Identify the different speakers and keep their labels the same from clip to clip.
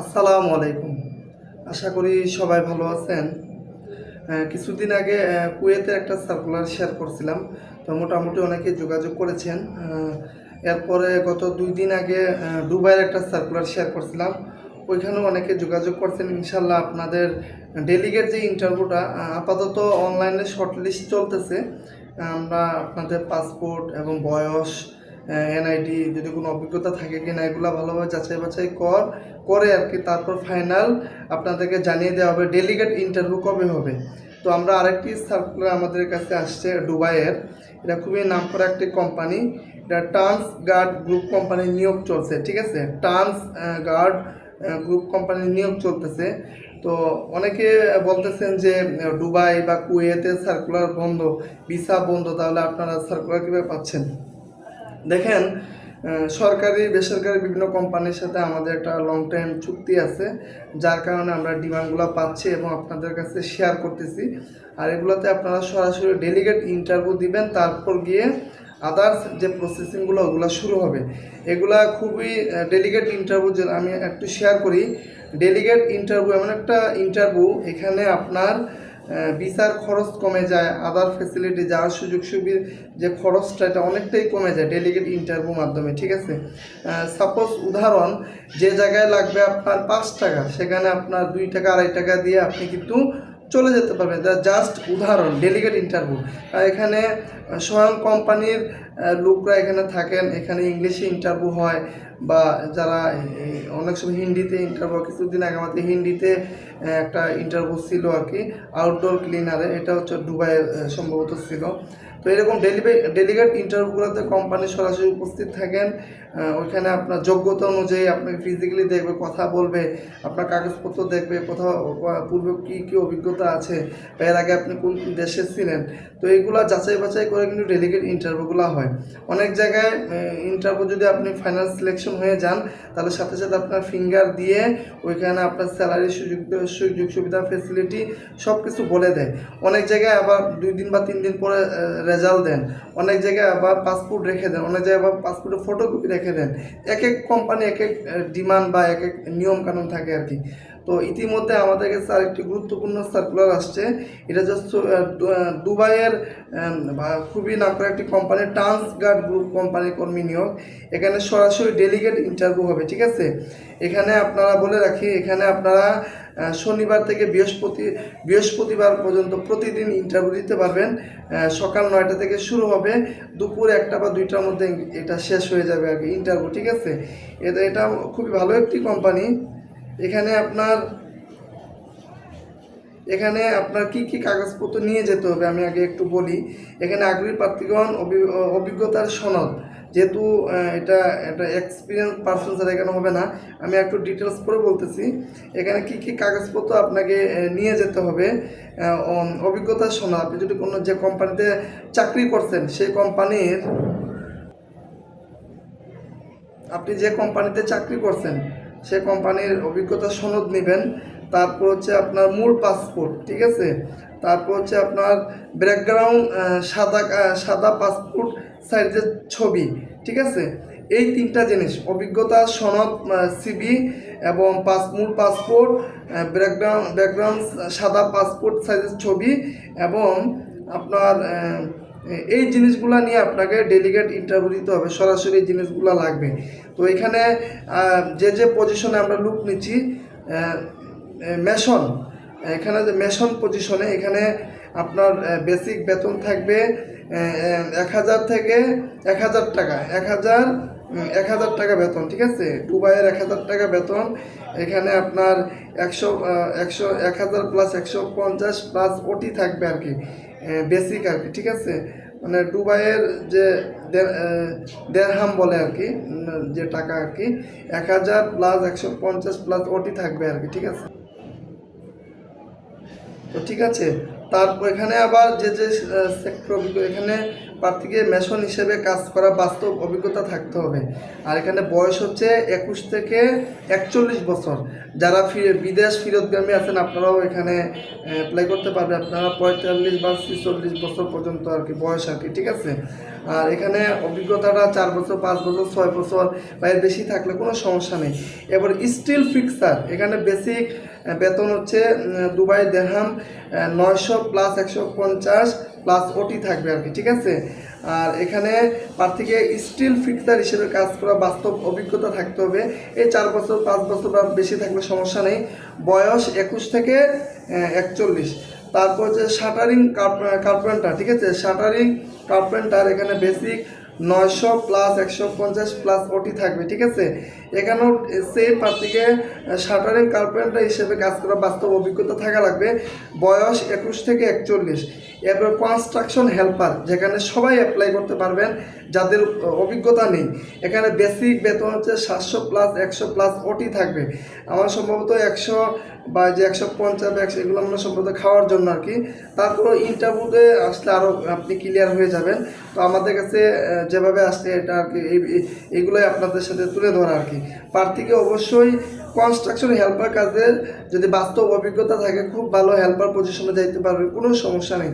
Speaker 1: আসসালামু আলাইকুম। আশা করি সবাই ভালো আছেন। কিছুদিন আগে আহ, কুয়েতের একটা সার্কুলার শেয়ার করছিলাম। তো মোটামুটি অনেকে যোগাযোগ করেছেন। এরপরে গত দুই দিন আগে দুবাইয়ের একটা সার্কুলার শেয়ার করছিলাম। ওইখানেও অনেকে যোগাযোগ করছেন। ইনশাল্লাহ আপনাদের ডেলিগেট যে ইন্টারভিউটা আপাতত অনলাইনে শর্টলিস্ট চলতেছে। আমরা আপনাদের পাসপোর্ট এবং বয়স এনআইডি যদি কোনো অভিজ্ঞতা থাকে কিনা, এগুলো ভালোভাবে যাচাই বাছাই কর, করে আর কি, তারপর ফাইনাল আপনাদেরকে জানিয়ে দেওয়া হবে ডেলিগেট ইন্টারভিউ কবে হবে। তো আমরা আরেকটি সার্কুলার আমাদের কাছে আসছে দুবাইয়ের। এটা খুবই নাম করা একটি কোম্পানি এটা টার্নস গার্ড গ্রুপ কোম্পানির নিয়োগ চলছে, ঠিক আছে? টার্নস গার্ড গ্রুপ কোম্পানির নিয়োগ চলতেছে। তো অনেকে বলতেছেন যে, দুবাই বা কুয়েতে সার্কুলার বন্ধ ভিসা বন্ধ, তাহলে আপনারা সার্কুলার কীভাবে পাচ্ছেন? দেখেন সরকারি, বেসরকারি বিভিন্ন কোম্পানির সাথে আমাদের একটা লং টাইম চুক্তি আছে, যার কারণে আমরা ডিমান্ডগুলো পাচ্ছি এবং আপনাদের কাছে শেয়ার করতেছি। আর এগুলোতে আপনারা সরাসরি ডেলিগেট ইন্টারভিউ দিবেন, তারপর গিয়ে আদার্স যে প্রসেসিংগুলো ওগুলো শুরু হবে। এগুলা খুবই ডেলিগেট ইন্টারভিউ যে আমি একটু শেয়ার করি ডেলিগেট ইন্টারভিউ এমন একটা ইন্টারভিউ এখানে আপনার ভিসার খরচ কমে যায় আদার ফেসিলিটি যাওয়ার সুযোগ সুবিধা, যে খরচটা, এটা অনেকটাই কমে যায় ডেলিগেট ইন্টারভিউ মাধ্যমে, ঠিক আছে? সাপোজ উদাহরণ, যে জায়গায় লাগবে আপনার পাঁচ টাকা, সেখানে আপনার দুই টাকা, আড়াই টাকা দিয়ে আপনি কিন্তু চলে যেতে পারবে। জাস্ট উদাহরণ ডেলিগেট ইন্টারভিউ এখানে স্বয়ং কোম্পানির লোকরা এখানে থাকেন। এখানে ইংলিশে ইন্টারভিউ হয় বা যারা অনেক সময় হিন্দিতে ইন্টারভিউ কিছুদিন আগে আমাদের হিন্দিতে একটা ইন্টারভিউ ছিল আর কি আউটডোর ক্লিনারে এটা হচ্ছে দুবাইয়ের সম্ভবত ছিল। তো এরকম ডেলিগেট ইন্টারভিউগুলোতে কোম্পানি সরাসরি উপস্থিত থাকেন ওইখানে আপনার যোগ্যতা অনুযায়ী আপনাকে ফিজিক্যালি দেখবে, কথা বলবে, আপনার কাগজপত্র দেখবে, কোথাও পূর্বে কী কী অভিজ্ঞতা আছে এর আগে আপনি কোন দেশে ছিলেন। তো এইগুলো যাচাই বাছাই করে কিন্তু ডেলিগেট ইন্টারভিউগুলো হয়। অনেক জায়গায় ইন্টারভিউ যদি আপনি ফাইনাল সিলেকশন হয়ে যান, তাহলে সাথে সাথে আপনার ফিঙ্গার দিয়ে ওইখানে আপনার স্যালারি সুযোগ সুযোগ সুবিধা ফেসিলিটি সব কিছু বলে দেয়। অনেক জায়গায় আবার দুই দিন বা তিন দিন পরে রেজাল্ট দেন। অনেক জায়গায় আবার পাসপোর্ট রেখে দেন, অনেক জায়গায় আবার পাসপোর্টের ফটোকপি রেখে দেন। এক এক কোম্পানি এক এক ডিমান্ড বা এক এক নিয়ম কানুন থাকে আর কি। তো ইতিমধ্যে আমাদের কাছে আরেকটি গুরুত্বপূর্ণ সার্কুলার আসছে। এটা জাস্ট দুবাইয়ের খুবই নাম করা একটি কোম্পানি ট্রান্স গার্ড গ্রুপ কোম্পানির কর্মী নিয়োগ। এখানে সরাসরি ডেলিগেট ইন্টারভিউ হবে, ঠিক আছে? এখানে আপনারা বলে রাখি, এখানে আপনারা শনিবার থেকে বৃহস্পতি, বৃহস্পতিবার পর্যন্ত প্রতিদিন ইন্টারভিউ দিতে পারবেন। সকাল নয়টা থেকে শুরু হবে। দুপুর একটা বা দুইটার মধ্যে এটা শেষ হয়ে যাবে আর কি ইন্টারভিউ ঠিক আছে? এটা এটা খুবই ভালো একটি কোম্পানি এখানে আপনার এখানে আপনার কি কি কাগজপত্র নিয়ে যেতে হবে আমি আগে একটু বলি। এখানে আগ্রহী প্রার্থীগণ অভিজ্ঞতার সনদ। যেহেতু এটা এটা এক্সপিরিয়েন্স পার্সন ছাড়া এখানে হবে না, আমি একটু ডিটেলস করে বলতেছি। এখানে কি কি কাগজপত্র আপনাকে নিয়ে যেতে হবে অভিজ্ঞতার সনদ। আপনি যদি কোনো যে কোম্পানিতে চাকরি করছেন, সেই কোম্পানির আপনি যে কোম্পানিতে চাকরি করছেন সে কোম্পানির অভিজ্ঞতা সনদ নেবেন। তারপর হচ্ছে আপনার মূল পাসপোর্ট, ঠিক আছে? তারপর হচ্ছে আপনার ব্যাকগ্রাউন্ড সাদা সাদা পাসপোর্ট সাইজের ছবি, ঠিক আছে? এই তিনটা জিনিস, অভিজ্ঞতা, সনদ সিবি এবং পাস, মূল পাসপোর্ট ব্যাকগ্রাউন্ড ব্যাকগ্রাউন্ড, সাদা পাসপোর্ট সাইজের ছবি এবং আপনার এই জিনিসগুলো নিয়ে আপনাকে ডেলিগেট ইন্টারভিউ দিতে হবে, সরাসরি জিনিসগুলো লাগবে। তো এখানে যে যে পজিশনে আমরা লুক নিচ্ছি মেশন এখানে যে মেশন পজিশনে এখানে আপনার বেসিক বেতন থাকবে এক হাজার থেকে এক হাজার টাকা, এক হাজার এক হাজার টাকা বেতন, ঠিক আছে? দুবাইয়ের এক হাজার টাকা বেতন, এখানে আপনার একশো একশো, এক হাজার প্লাস একশো পঞ্চাশ প্লাস ওটি থাকবে আর কি বেসিক আর কি, ঠিক আছে? মানে দুবাইয়ের যে দেড়হাম বলে আর কি যে টাকা আর কি, এক হাজার প্লাস একশো পঞ্চাশ প্লাস ওটি থাকবে আর কি, ঠিক আছে? তো ঠিক আছে, তারপর এখানে আবার যে যে সেক্টর এখানে প্রার্থীকে মেশন হিসেবে কাজ করা বাস্তব অভিজ্ঞতা থাকতে হবে। আর এখানে বয়স হচ্ছে একুশ থেকে একচল্লিশ বছর। যারা ফিরে বিদেশ ফিরতগামী আছেন, আপনারাও এখানে অ্যাপ্লাই করতে পারবে আপনারা পঁয়তাল্লিশ বা ছিচল্লিশ বছর পর্যন্ত আর কি বয়স আর কি, ঠিক আছে? আর এখানে অভিজ্ঞতাটা চার বছর, পাঁচ বছর, ছয় বছর বা এর বেশি থাকলে কোনো সমস্যা নেই। এবার স্টিল ফিক্সার এখানে বেসিক বেতন হচ্ছে দুবাই দেড়হাম নয়শো প্লাস একশো পঞ্চাশ প্লাস ওটি থাকবে আর কি, ঠিক আছে? আর এখানে প্রার্থীকে স্টিল ফিক্সার হিসেবে কাজ করা বাস্তব অভিজ্ঞতা থাকতে হবে। এই চার বছর, পাঁচ বছর বা বেশি থাকলে সমস্যা নেই। বয়স একুশ থেকে একচল্লিশ। তারপর যে শাটারিং কার্পেন্টার, ঠিক আছে? শাটারিং কার্পেন্টার, এখানে বেসিক নয়শো প্লাস একশো পঞ্চাশ প্লাস ওটি থাকবে, ঠিক আছে? এখানেও সেম প্রার্থীকে শাটারিং কার্পেন্টার হিসেবে কাজ করা বাস্তব অভিজ্ঞতা থাকা লাগবে। বয়স একুশ থেকে একচল্লিশ। এরপর কনস্ট্রাকশন হেল্পার যেখানে সবাই অ্যাপ্লাই করতে পারবেন, যাদের অভিজ্ঞতা নেই। এখানে বেসিক বেতন হচ্ছে সাতশো প্লাস একশো প্লাস ওটি থাকবে। আমার সম্ভবত একশো বা যে একশো পঞ্চাশ বা একশো এগুলো আমরা সম্ভবত খাওয়ার জন্য আর কি তারপরে ইন্টারভিউতে আসলে আরও আপনি ক্লিয়ার হয়ে যাবেন। তো আমাদের কাছে যেভাবে আসছে এটা আর কি, এই- এই- এগুলোই আপনাদের সাথে তুলে ধরা আর কি। প্রার্থীকে অবশ্যই কনস্ট্রাকশন হেল্পার কাজের যদি বাস্তব অভিজ্ঞতা থাকে, খুব ভালো হেল্পার পজিশনে যাইতে পারবে, কোনো সমস্যা নেই।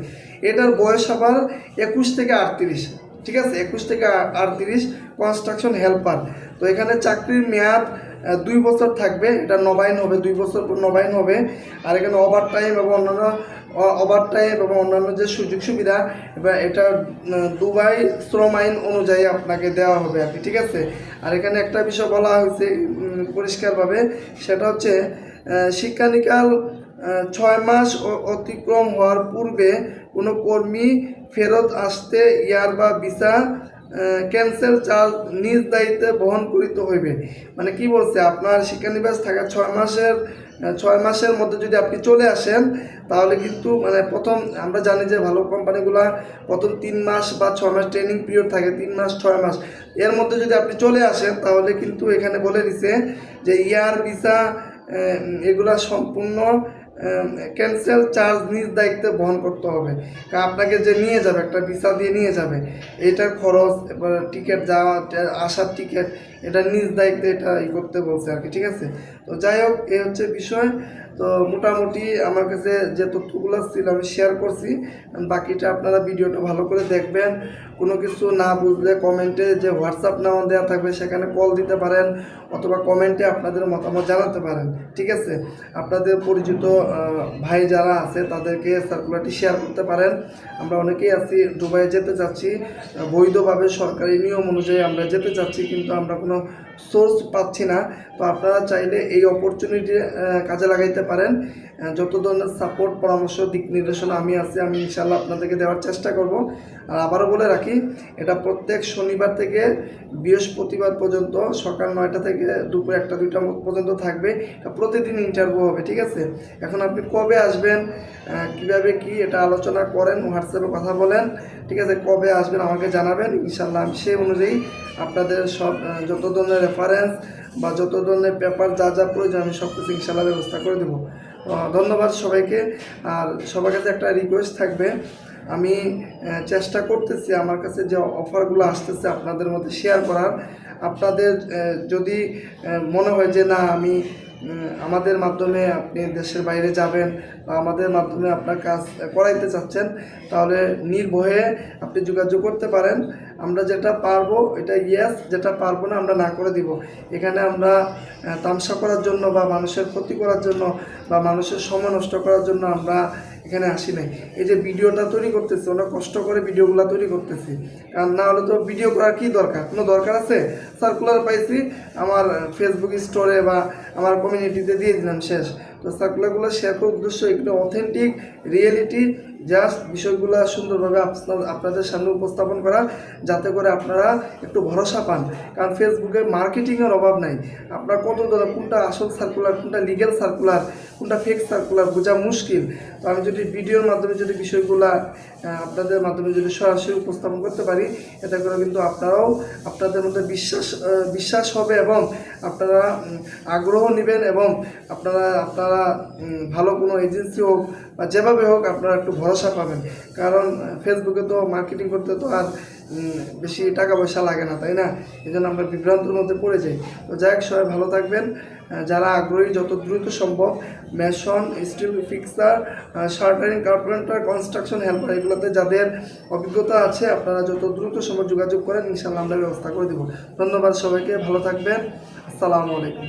Speaker 1: এটার বয়স আবার একুশ থেকে আটত্রিশ, ঠিক আছে? একুশ থেকে আটত্রিশ কনস্ট্রাকশন হেল্পার তো এখানে চাকরির মেয়াদ দুই বছর থাকবে, এটা নবায়ন হবে, দুই বছর নবায়ন হবে। আর এখানে ওভার টাইম এবং অন্যান্য ওভার টাইম এবং অন্যান্য যে সুযোগ সুবিধা এবার এটা দুবাই শ্রম আইন অনুযায়ী আপনাকে দেওয়া হবে আর কি, ঠিক আছে? আর এখানে একটা বিষয় বলা হয়েছে পরিষ্কারভাবে, সেটা হচ্ছে শিক্ষানিকাল ছয় মাস অতিক্রম হওয়ার পূর্বে কোনো কর্মী ফেরত আসতে ইয়ার বা ভিসা ক্যান্সেল চার্জ নিজ দায়িত্বে বহন করিতে হইবে। মানে কি বলছে, আপনার শিক্ষানিবাস থাকা ছয় মাসের ছয় মাসের মধ্যে যদি আপনি চলে আসেন, তাহলে কিন্তু মানে প্রথম আমরা জানি যে ভালো কোম্পানিগুলা প্রথম তিন মাস বা ছয় মাস ট্রেনিং পিরিয়ড থাকে, তিন মাস, ছয় মাস। এর মধ্যে যদি আপনি চলে আসেন, তাহলে কিন্তু এখানে বলে দিছে যে ইয়ার, ভিসা এগুলা সম্পূর্ণ ক্যান্সেল চার্জ নিজ দায়িত্বে বহন করতে হবে। আপনাকে যে নিয়ে যাবে, একটা ভিসা দিয়ে নিয়ে যাবে, এটার খরচ, এবার টিকিট যাওয়া আসার টিকিট এটা নিজ দায়িত্বে এটা ই করতে বলছে আর কি, ঠিক আছে? তো যাই হোক, এ হচ্ছে বিষয়। তো মোটামুটি আমার কাছে যে তথ্যগুলো ছিল আমি শেয়ার করছি। বাকিটা আপনারা ভিডিওটা ভালো করে দেখবেন। কোনো কিছু না বুঝলে কমেন্টে যে হোয়াটসঅ্যাপ নাম্বার দেওয়া থাকবে, সেখানে কল দিতে পারেন অথবা কমেন্টে আপনাদের মতামত জানাতে পারেন, ঠিক আছে? আপনাদের পরিচিত ভাই যারা আছে, তাদেরকে সার্কুলারটি শেয়ার করতে পারেন। আমরা অনেকেই আছি দুবাই যেতে চাচ্ছি। বৈধভাবে সরকারি নিয়ম অনুযায়ী আমরা যেতে চাচ্ছি, কিন্তু আমরা কোনো সোর্স পাচ্ছি না। তো আপনারা চাইলে এই অপরচুনিটি কাজে লাগাইতে পারেন। যত ধরনের সাপোর্ট পরামর্শ, দিক নির্দেশনা আমি আছি, আমি ইনশাল্লাহ আপনাদেরকে দেওয়ার চেষ্টা করব। আর আবারও বলে রাখি, এটা প্রত্যেক শনিবার থেকে বৃহস্পতিবার পর্যন্ত সকাল নয়টা থেকে দুপুর একটা দুইটা পর্যন্ত থাকবে। প্রতিদিন ইন্টারভিউ হবে, ঠিক আছে? এখন আপনি কবে আসবেন কীভাবে কি এটা আলোচনা করেন হোয়াটসঅ্যাপে কথা বলেন, ঠিক আছে? কবে আসবেন আমাকে জানাবেন ইনশাল্লাহ আমি সেই অনুযায়ী আপনাদের সব যত ধরনের রেফারেন্স বা যত ধরনের পেপার যা যা প্রয়োজন, আমি সব কিছু ইনশাল্লাহ ব্যবস্থা করে দেবো। ধন্যবাদ সবাইকে। আর সবার কাছে একটা রিকোয়েস্ট থাকবে। আমি চেষ্টা করতেছি আমার কাছে যে অফারগুলো আসতেছে আপনাদের মধ্যে শেয়ার করার। আপনাদের যদি মনে হয় যে না, আমি আমাদের মাধ্যমে আপনি দেশের বাইরে যাবেন বা আমাদের মাধ্যমে আপনার কাজ করাইতে চাচ্ছেন, তাহলে নির্ভয়ে আপনি যোগাযোগ করতে পারেন। আমরা যেটা পারব, এটা ইয়েস যেটা পারব না আমরা না করে দিব। এখানে আমরা তামসা করার জন্য বা মানুষের ক্ষতি করার জন্য বা মানুষের সময় নষ্ট করার জন্য আমরা এখানে আসি নাই। এই যে ভিডিওটা তৈরি করতেছি আমরা কষ্ট করে ভিডিওগুলো তৈরি করতেছি। কারণ না হলে তো ভিডিও করার কি দরকার? কোনো দরকার আছে? সার্কুলার পাইছি, আমার ফেসবুক স্টোরে বা আমার কমিউনিটিতে দিয়ে দিলাম শেষ। তো সার্কুলারগুলো শেয়ার করার উদ্দেশ্য এগুলো অথেন্টিক রিয়েলিটি জাস্ট বিষয়গুলো সুন্দরভাবে আপনার- আপনাদের সামনে উপস্থাপন করা, যাতে করে আপনারা একটু ভরসা পান। কারণ ফেসবুকে মার্কেটিংয়ের অভাব নাই। আপনার কত ধরনের, কোনটা আসল সার্কুলার কোনটা লিগেল সার্কুলার কোনটা ফেক সার্কুলার বোঝা মুশকিল। তো আমি যদি ভিডিওর মাধ্যমে যদি বিষয়গুলো আপনাদের মাধ্যমে যদি সরাসরি উপস্থাপন করতে পারি, এতে করে কিন্তু আপনারাও আপনাদের মধ্যে বিশ্বাস বিশ্বাস হবে এবং আপনারা আগ্রহ নেবেন এবং আপনারা আপনারা ভালো কোনো এজেন্সি হোক বা যেভাবে হোক আপনারা একটু ভরসা পাবেন। কারণ ফেসবুকে তো মার্কেটিং করতে তো আর বেশি টাকা পয়সা লাগে না, তাই না? এই জন্য আমরা বিভ্রান্তর মধ্যে পড়ে যাই। তো যাই হোক, সবাই ভালো থাকবেন। যারা আগ্রহী, যত দ্রুত সম্ভব mason steel fixer shuttering carpenter construction helper এগুলোতে যাদের অভিজ্ঞতা আছে, আপনারা যত দ্রুত সম্ভব যোগাযোগ করেন ইনশাল্লাহ আমরা ব্যবস্থা করে দেবো। ধন্যবাদ সবাইকে, ভালো থাকবেন। আসসালামু আলাইকুম।